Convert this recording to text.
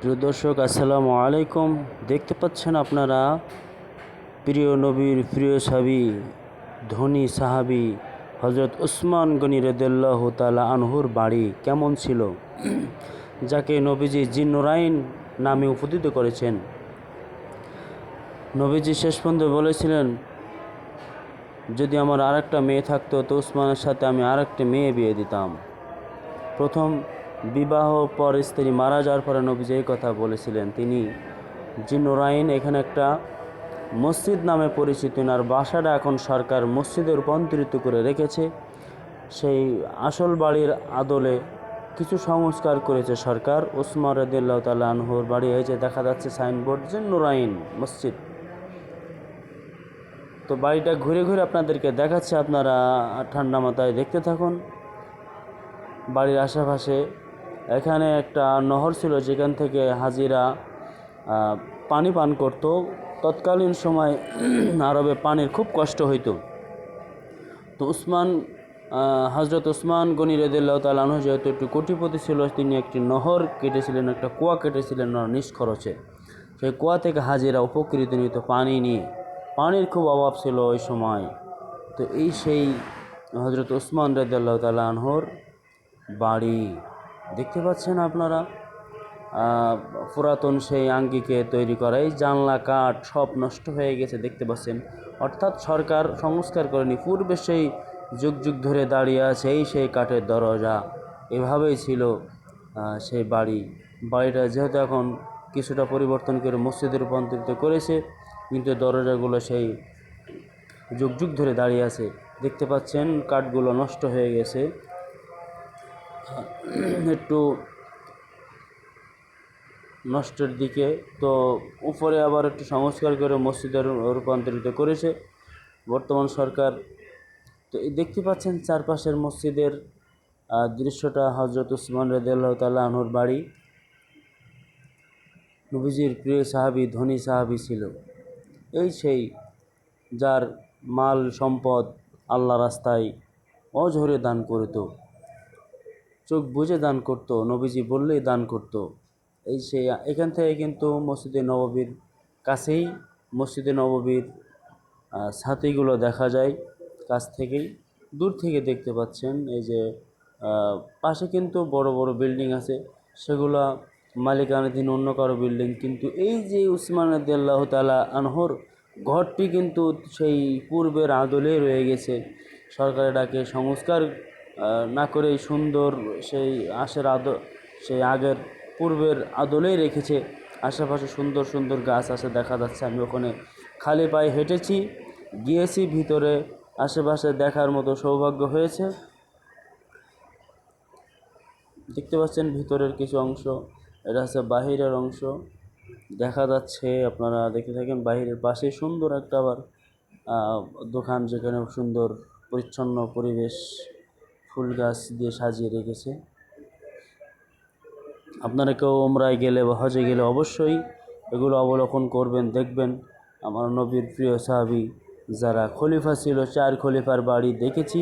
প্রিয় দর্শক, আসসালামু আলাইকুম। দেখতে পাচ্ছেন আপনারা, প্রিয় নবীর প্রিয় সাবি, ধনী সাহাবি হজরত উসমান গনি রদুল্লাহ তালা আনহুর বাড়ি কেমন ছিল? যাকে নবীজি জিন্নুরাইন নামে উপদিত করেছেন। নবীজি শেষ পর্যন্ত বলেছিলেন, যদি আমার আরেকটা মেয়ে থাকতো, তো উসমানের সাথে আমি আরেকটা মেয়ে বিয়ে দিতাম। প্রথম বিবাহ পর স্ত্রী মারা যাওয়ার পরে নবীজি এই কথা বলেছিলেন, তিনি জিন্নুরাইন এখানে একটা মসজিদ নামে পরিচিত আর বাসাটা এখন সরকার মসজিদে রূপান্তরিত করে রেখেছে। সেই আসল বাড়ির আদলে কিছু সংস্কার করেছে সরকার। ওসমান রদিল্লাহ তাল্লাহ আনহুর বাড়ি হয়েছে দেখা যাচ্ছে সাইনবোর্ড জিন্নুরাইন মসজিদ। তো বাড়িটা ঘুরে ঘুরে আপনাদেরকে দেখাচ্ছে, আপনারা ঠান্ডা মাথায় দেখতে থাকুন। বাড়ির আশেপাশে এখানে একটা নহর ছিল, যেখান থেকে হাজিরা পানি পান করত। তৎকালীন সময় আরবে পানির খুব কষ্ট হইতো। তো উসমান হজরত উসমান গনি রেদুল্লাহ তালানহ যেহেতু একটু কোটিপতি ছিল, তিনি একটি নহর কেটেছিলেন, একটা কুয়া কেটেছিলেন নিষ্খরচে সেই কুয়া থেকে হাজিরা উপকৃত নিত পানি নিয়ে। পানির খুব অভাব ছিল ওই সময়। তো এই সেই হজরত উসমান রেদুল্লাহ তালানহর বাড়ি। দেখতে পাচ্ছেন আপনারা? পুরাতন সেই আঙ্গিকে তৈরি করা, এই জানলা, কাঠ সব নষ্ট হয়ে গেছে দেখতে পাচ্ছেন। অর্থাৎ সরকার সংস্কার করেনি, পূর্বে সেই যুগ যুগ ধরে দাঁড়িয়ে আছে এই সেই কাঠের দরজা। এভাবেই ছিল সেই বাড়ি। বাড়িটা যেহেতু এখন কিছুটা পরিবর্তন করে মসজিদে রূপান্তরিত করেছে, কিন্তু দরজাগুলো সেই যুগ যুগ ধরে দাঁড়িয়ে আছে। দেখতে পাচ্ছেন কাঠগুলো নষ্ট হয়ে গেছে। একটু নষ্টের দিকে, তো উপরে আবার একটু সংস্কার করে মসজিদে রূপান্তরিত করেছে। বর্তমান সরকার, তো দেখতে পাচ্ছেন চারপাশের মসজিদের দৃশ্যটা হজরত উসমান রেদাল্লাহ তাল্লাহ আনহুর বাড়ি। নবীজির প্রিয় সাহাবি, ধনী সাহাবি ছিল। এই সেই যার মাল সম্পদ আল্লাহ রাস্তায় অঝরে দান করতো। চোখ বুঝে দান করতো, নবীজি বললেই দান করতো। এই সেই এখান থেকে কিন্তু মসজিদে নববীর কাছেই মসজিদে নববীর ছাতিগুলো দেখা যায় কাছ থেকেই। দূর থেকে দেখতে পাচ্ছেন এই যে পাশে কিন্তু বড় বড় বিল্ডিং আছে। সেগুলা মালিকানাধীন অন্য কারও বিল্ডিং। কিন্তু এই যে উসমান আল্লাহ তালা আনহর ঘরটি কিন্তু সেই পূর্বের আদলে রয়ে গেছে। সরকারের ডাকে সংস্কার না করে সুন্দর সেই আশের আদ সেই আগের পূর্বের আদলেই রেখেছে। আশেপাশে সুন্দর সুন্দর গাছ আছে, দেখা যাচ্ছে। আমি ওখানে খালি পায়ে হেঁটেছি, গিয়েছি, ভিতরে আশেপাশে দেখার মতো সৌভাগ্য হয়েছে। দেখতে পাচ্ছেন ভিতরের কিছু অংশ, এটা হচ্ছে বাহিরের অংশ। দেখা যাচ্ছে, আপনারা দেখতে থাকেন বাহিরের পাশে সুন্দর একটা আবার দোকান যেখানে সুন্দর, পরিচ্ছন্ন পরিবেশ। ফুল গাছ দিয়ে সাজিয়ে রেখেছে। আপনারা কেউ ওমরায় গেলে বা হজে গেলে অবশ্যই এগুলো অবলোকন করবেন, দেখবেন। আমার নবীর প্রিয় সাহাবি যারা খলিফা ছিল, চার খলিফার বাড়ি দেখেছি।